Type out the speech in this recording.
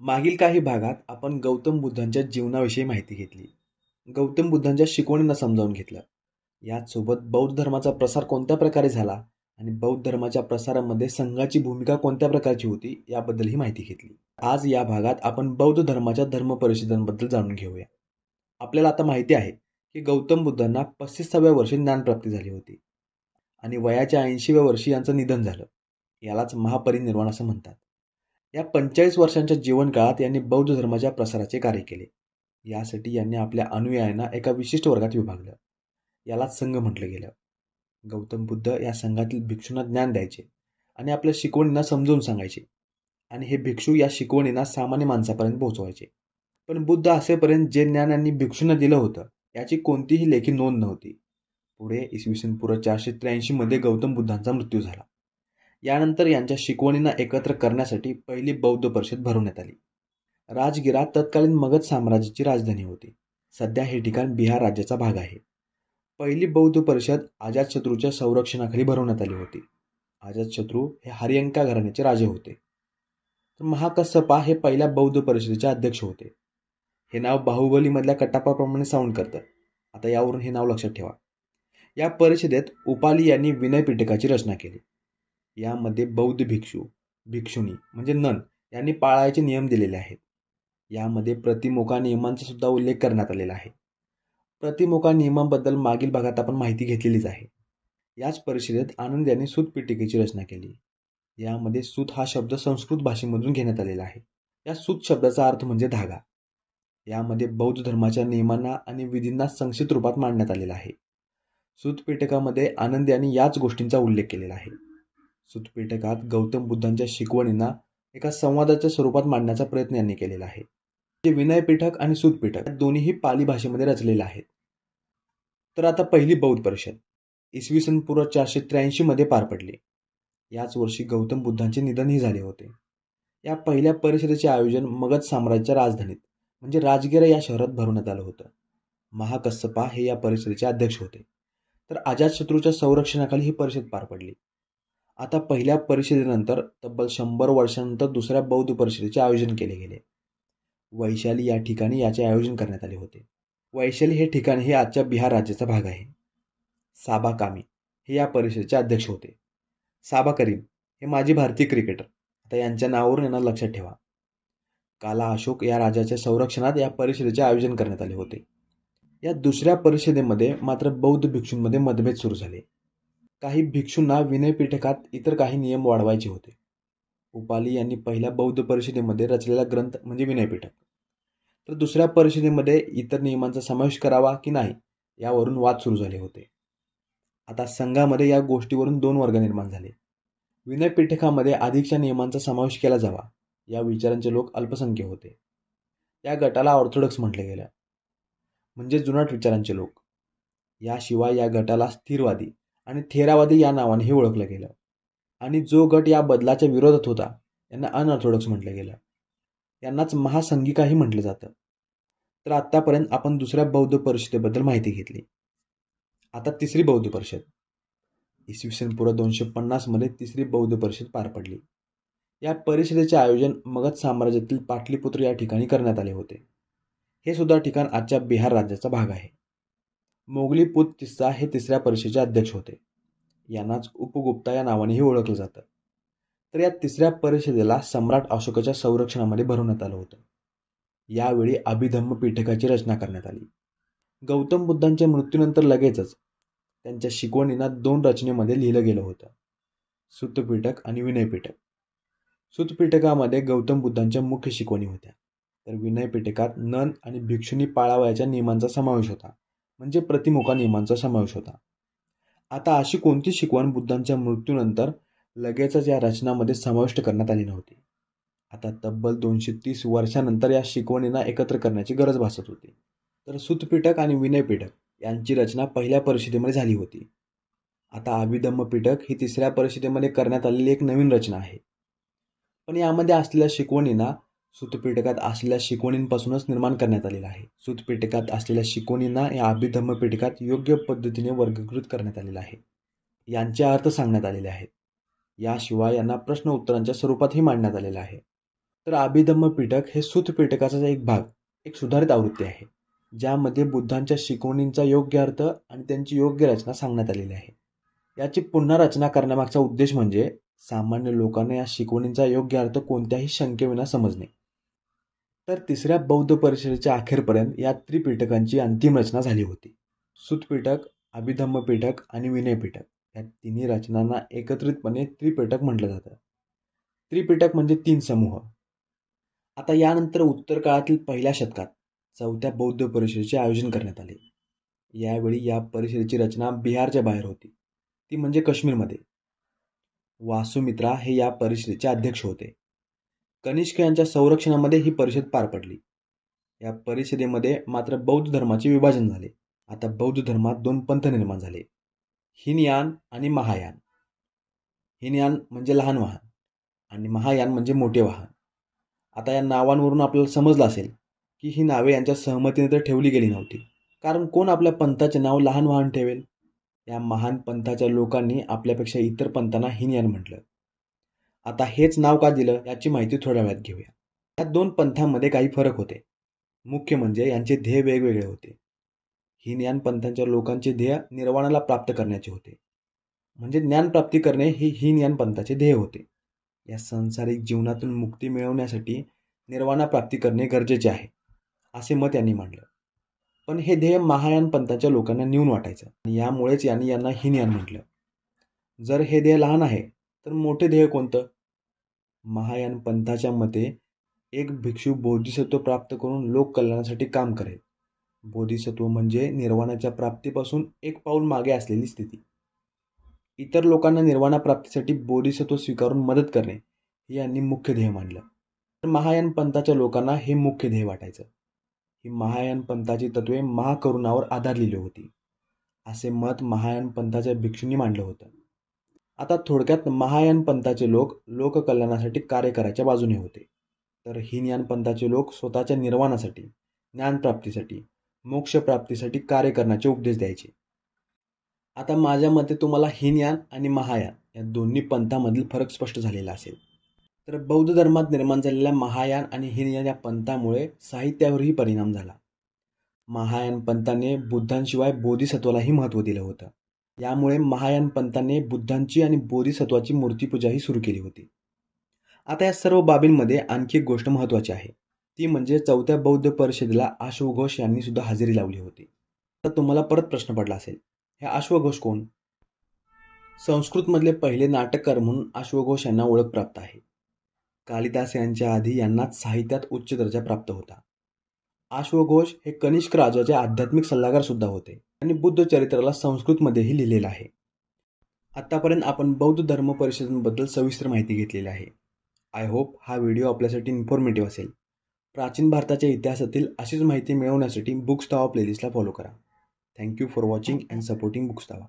मागील काही भागात आपण गौतम बुद्धांच्या जीवनाविषयी माहिती घेतली. गौतम बुद्धांच्या शिकवणींना समजावून घेतलं. याचसोबत बौद्ध धर्माचा प्रसार कोणत्या प्रकारे झाला आणि बौद्ध धर्माच्या प्रसारामध्ये संघाची भूमिका कोणत्या प्रकारची होती याबद्दलही माहिती घेतली. आज या भागात आपण बौद्ध धर्माच्या धर्म परिषदांबद्दल जाणून घेऊया. आपल्याला आता माहिती आहे की गौतम बुद्धांना पस्तीसाव्या वर्षी ज्ञानप्राप्ती झाली होती आणि वयाच्या ऐंशीव्या वर्षी यांचं निधन झालं. यालाच महापरिनिर्वाण असं म्हणतात. या पंचेचाळीस वर्षांच्या जीवनकाळात यांनी बौद्ध धर्माच्या प्रसाराचे कार्य केले. यासाठी यांनी आपल्या अनुयायांना एका विशिष्ट वर्गात विभागलं. यालाच संघ म्हटलं गेलं. गौतम बुद्ध या संघातील भिक्षूंना ज्ञान द्यायचे आणि आपल्या शिकवणींना समजून सांगायचे. आणि हे भिक्षू या शिकवणींना सामान्य माणसापर्यंत पोहोचवायचे. पण बुद्ध असेपर्यंत जे ज्ञान यांनी भिक्षूंना दिलं होतं याची कोणतीही लेखी नोंद नव्हती. पुढे इसवी सन पूर्व चारशे त्र्याऐंशीमध्ये गौतम बुद्धांचा मृत्यू झाला. यानंतर यांच्या शिकवणींना एकत्र करण्यासाठी पहिली बौद्ध परिषद भरवण्यात आली. राजगिरा तत्कालीन मगध साम्राज्याची राजधानी होती. सध्या हे ठिकाण बिहार राज्याचा भाग आहे. पहिली बौद्ध परिषद अजातशत्रूच्या संरक्षणाखाली भरवण्यात आली होती. अजातशत्रू हे हरियंका घराण्याचे राजे होते. तर महाकස්සपा हे पहिल्या बौद्ध परिषदेचे अध्यक्ष होते. हे नाव बाहुबलीमधल्या कटापाप्रमाणे साऊंड करतं. आता यावरून हे नाव लक्षात ठेवा. या परिषदेत उपाली यांनी विनयपीठकाची रचना केली. यामध्ये बौद्ध भिक्षू भिक्षुणी म्हणजे नन यांनी पाळायचे नियम दिलेले आहेत. यामध्ये प्रतिमोका नियमांचा सुद्धा उल्लेख करण्यात आलेला आहे. प्रतिमोका नियमांबद्दल मागील भागात आपण माहिती घेतलेलीच आहे. याच परिषदेत आनंद यांनी सुतपिटिकेची रचना केली. यामध्ये सूत हा शब्द संस्कृत भाषेमधून घेण्यात आलेला आहे. या सूत शब्दाचा अर्थ म्हणजे धागा. यामध्ये बौद्ध धर्माच्या नियमांना आणि विधींना संक्षिप्त रूपात मांडण्यात आलेला आहे. सूतपिटकामध्ये आनंद यांनी याच गोष्टींचा उल्लेख केलेला आहे. सुतपीठकात गौतम बुद्धांच्या शिकवणींना एका संवादाच्या स्वरूपात मांडण्याचा प्रयत्न यांनी केलेला आहे. जे विनयपीठक आणि सुतपीठक दोन्हीही पाली भाषेमध्ये रचलेले आहेत. तर आता पहिली बौद्ध परिषद इसवी सन पूर्व चारशे त्र्याऐंशीमध्ये पार पडली. याच वर्षी गौतम बुद्धांचे निधनही झाले होते. या पहिल्या परिषदेचे आयोजन मगध साम्राज्याच्या राजधानीत म्हणजे राजगिरा या शहरात भरवण्यात आलं होतं. महाकस्सपा हे या परिषदेचे अध्यक्ष होते. तर अजातशत्रूच्या संरक्षणाखाली ही परिषद पार पडली. आता पहिल्या परिषदेनंतर तब्बल शंभर वर्षानंतर दुसऱ्या बौद्ध परिषदेचे आयोजन केले गेले. वैशाली या ठिकाणी याचे आयोजन करण्यात आले होते. वैशाली हे ठिकाण हे आजच्या बिहार राज्याचा भाग आहे. साबा कामी हे या परिषदेचे अध्यक्ष होते. साबा करीम हे माजी भारतीय क्रिकेटर आता यांच्या नावावरून यांना लक्षात ठेवा. काला अशोक या राजाच्या संरक्षणात या परिषदेचे आयोजन करण्यात आले होते. या दुसऱ्या परिषदेमध्ये मात्र बौद्ध भिक्षूंमध्ये मतभेद सुरू झाले. काही भिक्षूंना विनयपीठकात इतर काही नियम वाढवायचे होते. उपाली यांनी पहिल्या बौद्ध परिषदेमध्ये रचलेला ग्रंथ म्हणजे विनयपीठक. तर दुसऱ्या परिषदेमध्ये इतर नियमांचा समावेश करावा की नाही यावरून वाद सुरू झाले होते. आता संघामध्ये या गोष्टीवरून दोन वर्ग निर्माण झाले. विनयपीठकामध्ये अधिकच्या नियमांचा समावेश केला जावा या विचारांचे लोक अल्पसंख्य होते. या गटाला ऑर्थोडॉक्स म्हटले गेलं. म्हणजे जुनाट विचारांचे लोक. याशिवाय या गटाला स्थिरवादी आणि थेरावादी या नावानेही ओळखलं गेलं. आणि जो गट या बदलाच्या विरोधात होता यांना अनऑर्थोडॉक्स म्हटलं गेलं. यांनाच महासंघिकाही म्हटलं जातं. तर आत्तापर्यंत आपण दुसऱ्या बौद्ध परिषदेबद्दल माहिती घेतली. आता तिसरी बौद्ध परिषद. इसवी सन पूर्व दोनशे पन्नासमध्ये तिसरी बौद्ध परिषद पार पडली. या परिषदेचे आयोजन मगध साम्राज्यातील पाटलीपुत्र या ठिकाणी करण्यात आले होते. हे सुद्धा ठिकाण आजच्या बिहार राज्याचा भाग आहे. मोगली पुत तिस्सा हे तिसऱ्या परिषदेचे अध्यक्ष होते. यांनाच उपगुप्ता या नावानेही ओळखलं जातं. तर या तिसऱ्या परिषदेला सम्राट अशोकाच्या संरक्षणामध्ये भरवण्यात आलं होतं. यावेळी अभिधम्म पीठकाची रचना करण्यात आली. गौतम बुद्धांच्या मृत्यूनंतर लगेचच त्यांच्या शिकवणींना दोन रचनेमध्ये लिहिलं गेलं होतं. सुतपीठक आणि विनयपीठक. सुतपीठकामध्ये गौतम बुद्धांच्या मुख्य शिकवणी होत्या. तर विनयपीठकात नन आणि भिक्षुनी पाळावयाच्या नियमांचा समावेश होता. म्हणजे प्रतिमुखा नियमांचा समावेश होता. आता अशी कोणती शिकवण बुद्धांच्या मृत्यूनंतर लगेचच या रचनामध्ये समाविष्ट करण्यात आली नव्हती? आता तब्बल दोनशे तीस वर्षानंतर या शिकवणींना एकत्र करण्याची गरज भासत होती. तर सुतपीठक आणि विनयपीठक यांची रचना पहिल्या परिषदेमध्ये झाली होती. आता अभिधम्म पीठक ही तिसऱ्या परिषदेमध्ये करण्यात आलेली एक नवीन रचना आहे. पण यामध्ये असलेल्या शिकवणींना सुतपीठकात असलेल्या शिकवणींपासूनच निर्माण करण्यात आलेला आहे. सुतपीठकात असलेल्या शिकवणींना या अभिधम्म पीठकात योग्य पद्धतीने वर्गीकृत करण्यात आलेला आहे. यांचे अर्थ सांगण्यात आलेले आहेत. याशिवाय यांना प्रश्न उत्तरांच्या स्वरूपातही मांडण्यात आलेलं आहे. तर अभिधम्म पिटक हे सूत एक भाग एक सुधारित आवृत्ती आहे ज्यामध्ये बुद्धांच्या शिकवणींचा योग्य अर्थ आणि त्यांची योग्य रचना सांगण्यात आलेली आहे. याची पुन्हा रचना करण्यामागचा उद्देश म्हणजे सामान्य लोकांना या शिकवणींचा योग्य अर्थ कोणत्याही शंकेविना समजणे. तर तिसऱ्या बौद्ध परिषदेच्या अखेरपर्यंत या त्रिपिटकांची अंतिम रचना झाली होती. सुतपिटक अभिधम्मपिटक आणि विनयपीठक या तिन्ही रचनांना एकत्रितपणे त्रिपिटक म्हटलं जातं. त्रिपिटक म्हणजे तीन समूह. आता यानंतर उत्तर काळातील पहिल्या शतकात चौथ्या बौद्ध परिषदेचे आयोजन करण्यात आले. यावेळी या परिषदेची रचना बिहारच्या बाहेर होती. ती म्हणजे काश्मीरमध्ये. वासुमित्रा हे या परिषदेचे अध्यक्ष होते. कनिष्क यांच्या संरक्षणामध्ये ही परिषद पार पडली. या परिषदेमध्ये मात्र बौद्ध धर्माचे विभाजन झाले. आता बौद्ध धर्मात दोन पंथ निर्माण झाले. हिनयान आणि महायान. हिनयान म्हणजे लहान वाहन आणि महायान म्हणजे मोठे वाहन. आता या नावांवरून आपल्याला समजलं असेल की ही नावे यांच्या सहमतीने तर ठेवली गेली नव्हती. कारण कोण आपल्या पंथाचे नाव लहान वाहन ठेवेल? या महान पंथाच्या लोकांनी आपल्यापेक्षा इतर पंथांना हिनयान म्हटलं. आता हेच नाव का दिलं याची माहिती थोड्या वेळात घेऊया. या दोन पंथांमध्ये काही फरक होते. मुख्य म्हणजे यांचे ध्येय वेगवेगळे होते. हिनयान पंथांच्या लोकांचे ध्येय निर्वाणाला प्राप्त करण्याचे होते. म्हणजे ज्ञानप्राप्ती करणे हे हिनयान पंथाचे ध्येय होते. या संसारिक जीवनातून मुक्ती मिळवण्यासाठी निर्वाणा प्राप्ती करणे गरजेचे आहे असे मत यांनी मांडलं. पण हे ध्येय महायान पंथाच्या लोकांना नेऊन वाटायचं आणि यामुळेच यांनी यांना हिनयान म्हटलं. जर हे ध्येय लहान आहे तर मोठे ध्येय कोणतं? महायान पंथाच्या मते एक भिक्षू बोधिसत्व प्राप्त करून लोक कल्याणासाठी काम करेल. बोधिसत्व म्हणजे निर्वाणाच्या प्राप्तीपासून एक पाऊल मागे असलेली स्थिती. इतर लोकांना निर्वाणा प्राप्तीसाठी बोधिसत्व स्वीकारून मदत करणे हे यांनी मुख्य ध्येय मानलं. तर महायान पंथाच्या लोकांना हे मुख्य ध्येय वाटायचं. ही महायान पंथाची तत्वे महाकरुणावर आधारलेली होती. असे मत महायान पंथाच्या भिक्षूंनी मांडलं होतं. आता थोडक्यात महायान पंथाचे लोक लोककल्याणासाठी कार्य करायच्या बाजूने होते. तर हीनयान पंथाचे लोक स्वतःच्या निर्वाणासाठी ज्ञानप्राप्तीसाठी मोक्षप्राप्तीसाठी कार्य करण्याचे उपदेश द्यायचे. आता माझ्या मते तुम्हाला हीनयान आणि महायान या दोन्ही पंथामधील फरक स्पष्ट झालेला असेल. तर बौद्ध धर्मात निर्माण झालेल्या महायान आणि हिनयान या पंथामुळे साहित्यावरही परिणाम झाला. महायान पंथाने बुद्धांशिवाय बोधिसत्वालाही महत्त्व दिलं होतं. यामुळे महायान पंथाने बुद्धांची आणि बोधिसत्वाची मूर्तीपूजाही सुरू केली होती. आता या सर्व बाबींमध्ये आणखी एक गोष्ट महत्त्वाची आहे. ती म्हणजे चौथ्या बौद्ध परिषदेला अश्वघोष यांनी सुद्धा हजेरी लावली होती. तर तुम्हाला परत प्रश्न पडला असेल हे अश्वघोष कोण? संस्कृतमधले पहिले नाटककार म्हणून अश्वघोष यांना ओळख प्राप्त आहे. कालिदास यांच्या आधी यांनाच साहित्यात उच्च दर्जा प्राप्त होता. अश्वघोष हे कनिष्क राजाचे आध्यात्मिक सल्लागार सुद्धा होते. आणि बुद्ध चरित्राला संस्कृतमध्येही लिहिलेलं आहे. आत्तापर्यंत आपण बौद्ध धर्म परिषदांबद्दल सविस्तर माहिती घेतलेली आहे. आय होप हा व्हिडिओ आपल्यासाठी इन्फॉर्मेटिव्ह असेल. प्राचीन भारताच्या इतिहासातील अशीच माहिती मिळवण्यासाठी बुक्स तावा प्लेलिस्टला फॉलो करा. Thank you for watching and supporting books तावा